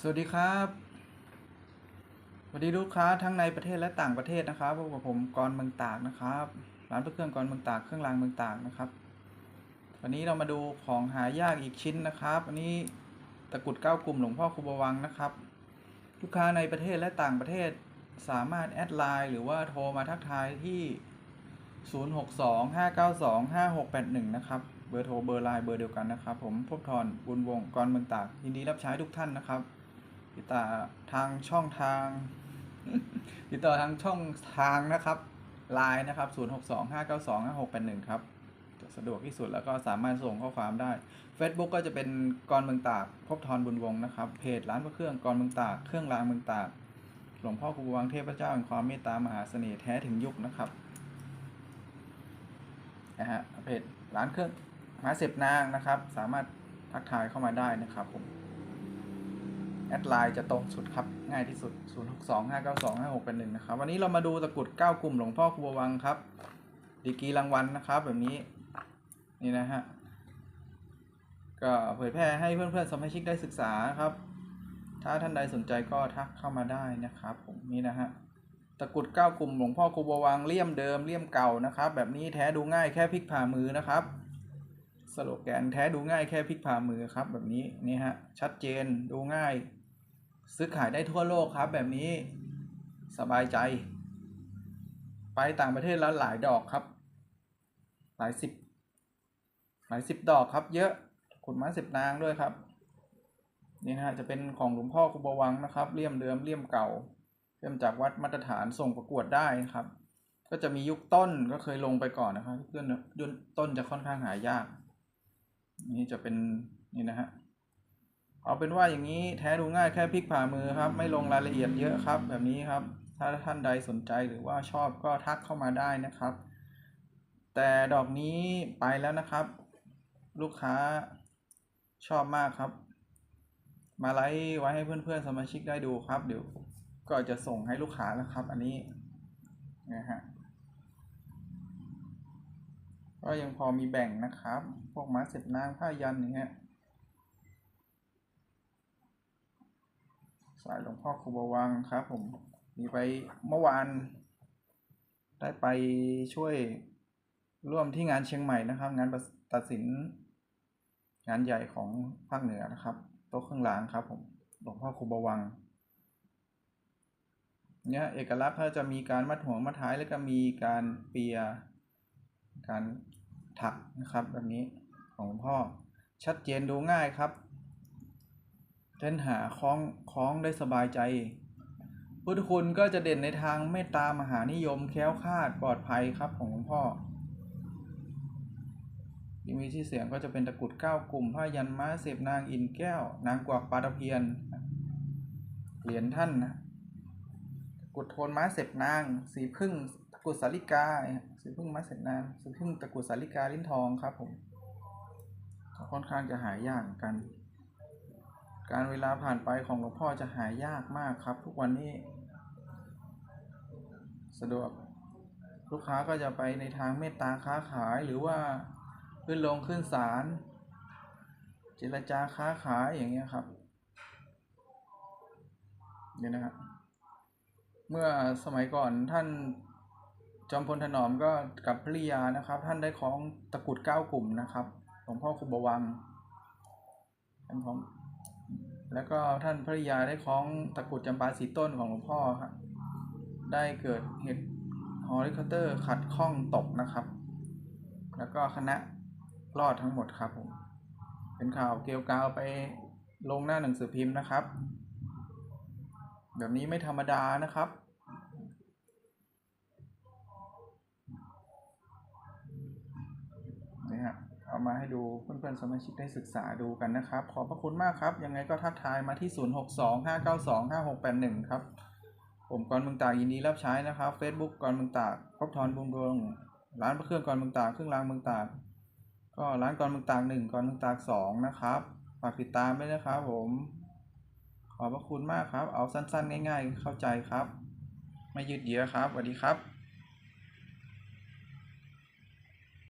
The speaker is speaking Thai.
สวัสดีครับสวัสดีลูกค้าทั้งในประเทศและต่างประเทศนะครับพบกับผมกรเมืองตากนะครับร้านพระเครื่องกรเมืองตากเครื่องรางเมืองตากนะครับวันนี้เรามาดูของหายากอีกชิ้นนะครับ อันนี้ตะกรุดเก้ากลุ่มหลวงพ่อครูบวังนะครับ ลูกค้าในประเทศและต่างประเทศสามารถแอดไลน์หรือว่าโทรมาทักทายที่ 0625925681 นะครับ เบอร์โทรเบอร์ไลน์เบอร์เดียวกันนะครับ ผมพบทรบุญวงกรเมืองตากยินดีรับใช้ทุกท่านนะครับ ติดต่อทางช่องทาง ติดต่อทางช่องทางนะครับไลน์นะครับ 0625925681 ครับ สะดวกที่สุดแล้วก็สามารถส่งข้อความได้ Facebook ก็จะเป็นกรเมืองตากพบทรบุญวงศ์นะครับ เพจร้านพระเครื่องกรเมืองตากเครื่องรางเมืองตากหลวงพ่อครูบาวังเทพเจ้าแห่งความเมตตามหาเสน่ห์แท้ถึงยุคนะครับนะฮะเพจร้านเครื่องหาเสพนางนะครับ สามารถทักทายเข้ามาได้นะครับผม อดไลน์จะตรงสุดครับง่ายที่สุด 0 6 2 5 9 2 5 6เป็นหนึ่งนะครับวันนี้เรามาดูตะกรุด 9 กลุ่มหลวงพ่อครูบวังครับดีกีรางวัลนะครับ แบบนี้นี่นะฮะก็เผยแพร่ให้เพื่อนๆสมาชิกได้ศึกษาครับ ถ้าท่านใดสนใจก็ทักเข้ามาได้นะครับผมนี่นะฮะตะกรุดเก้ากลุ่มหลวงพ่อครูบวังเลี่ยมเดิมเลี่ยมเก่านะครับ แบบนี้แท้ดูง่ายแค่พลิกผ่ามือนะครับสโลแกนแท้ดูง่ายแค่พลิกผ่ามือครับ แบบนี้นี่ฮะชัดเจนดูง่าย ซื้อขายได้ทั่วโลกครับ แบบนี้สบายใจ ไปต่างประเทศแล้วหลายดอกครับ หลายสิบหลายสิบดอกครับ เยอะขุดม้สิบนางด้วยครับนี่นะฮะจะเป็นของหลวงพ่อครูบวังนะครับเลี่ยมเดิมเลี่ยมเก่าเริ่มจากวัดมาตรฐานส่งประกวดได้นะครับ ก็จะมียุคต้นก็เคยลงไปก่อนนะครับเพื่อนยุคต้นจะค่อนข้างหายาก นี่จะเป็นนี่นะฮะ เอาเป็นว่าอย่างนี้แท้ดูง่ายแค่พลิกผ่ามือครับ ไม่ลงรายละเอียดเยอะครับ แบบนี้ครับ ถ้าท่านใดสนใจหรือว่าชอบก็ทักเข้ามาได้นะครับ แต่ดอกนี้ไปแล้วนะครับ ลูกค้าชอบมากครับ มาไลฟ์ไว้ให้เพื่อนๆสมาชิกได้ดูครับ เดี๋ยวก็จะส่งให้ลูกค้าแล้วครับ อันนี้นะฮะก็ยังพอมีแบ่งนะครับ พวกม้าเสร็จนางผ้ายันอย่างเงี้ย สายหลวงพ่อครูบวังครับ ผมมีไปเมื่อวาน ได้ไปช่วยร่วมที่งานเชียงใหม่นะครับ งานตัดสิน งานใหญ่ของภาคเหนือนะครับโต๊ะเครื่องรางครับ ผมหลวงพ่อครูบวังเนี่ยเอกลักษณ์เขาจะมีการมัดหัวมัดท้ายแล้วก็มีการเปียการถักนะครับ แบบนี้ของหลวงพ่อชัดเจนดูง่ายครับ เล่นหาคล้องคล้องได้สบายใจ พุทธคุณก็จะเด่นในทางเมตตามหานิยมแคล้วคลาดปลอดภัยครับของหลวงพ่อที่มีที่อเสียงก็จะเป็นตะกุดเก้ากลุ่มผ้ายันม้าเสพนางอินแก้ว นางกวักปลาตะเพียน เหรียญท่านนะกุดโทนม้าเสพนาง สีพึ่งตะกุดสาลิกา สีพึ่งม้าเสพนาง สีพึ่งตะกุดสาลิกาลิ้นทองครับผมค่อนข้างจะหายากกัน การเวลาผ่านไปของหลวงพ่อจะหายากมากครับ ทุกวันนี้ สะดวกลูกค้าก็จะไปในทางเมตตาค้าขายหรือว่าขึ้นลงขึ้นศาลเจรจาค้าขายอย่างเงี้ยครับเนี่ยนะครับเมื่อสมัยก่อนท่านจอมพลถนอมก็กับภริยานะครับ ท่านได้คล้องตะกรุดเก้ากลุ่มนะครับหลวงพ่อคุบวังท่านของ แล้วก็ท่านภริยาได้คล้องตะกรุดจำปาสีต้นของหลวงพ่อครับได้เกิดเหตุฮอลิคอปเตอร์ขัดข้องตกนะครับ แล้วก็คณะรอดทั้งหมดครับผมเป็นข่าวเกลียวกาวไปลงหน้าหนังสือพิมพ์นะครับ แบบนี้ไม่ธรรมดานะครับ นี่ฮะ เอามาให้ดูเพื่อนๆสมาชิกได้ศึกษาดูกันนะครับ ขอบพระคุณมากครับ ยังไงก็ทักทายมาที่ 0625925681 ครับ ผมกรเมืองตากยินดีรับใช้นะครับ Facebook กรเมืองตากพบทรบุญดวงร้านพระเครื่องกรเมืองตากเครื่องรางเมืองตาก ก็ร้านกรเมืองตากหนึ่งกรเมืองตากสองนะครับฝากติดตามด้วยนะครับผม ขอบพระคุณมากครับ เอาสั้นๆ ง่าย ๆ เข้าใจครับ ไม่ยืดเยื้อครับสวัสดีครับ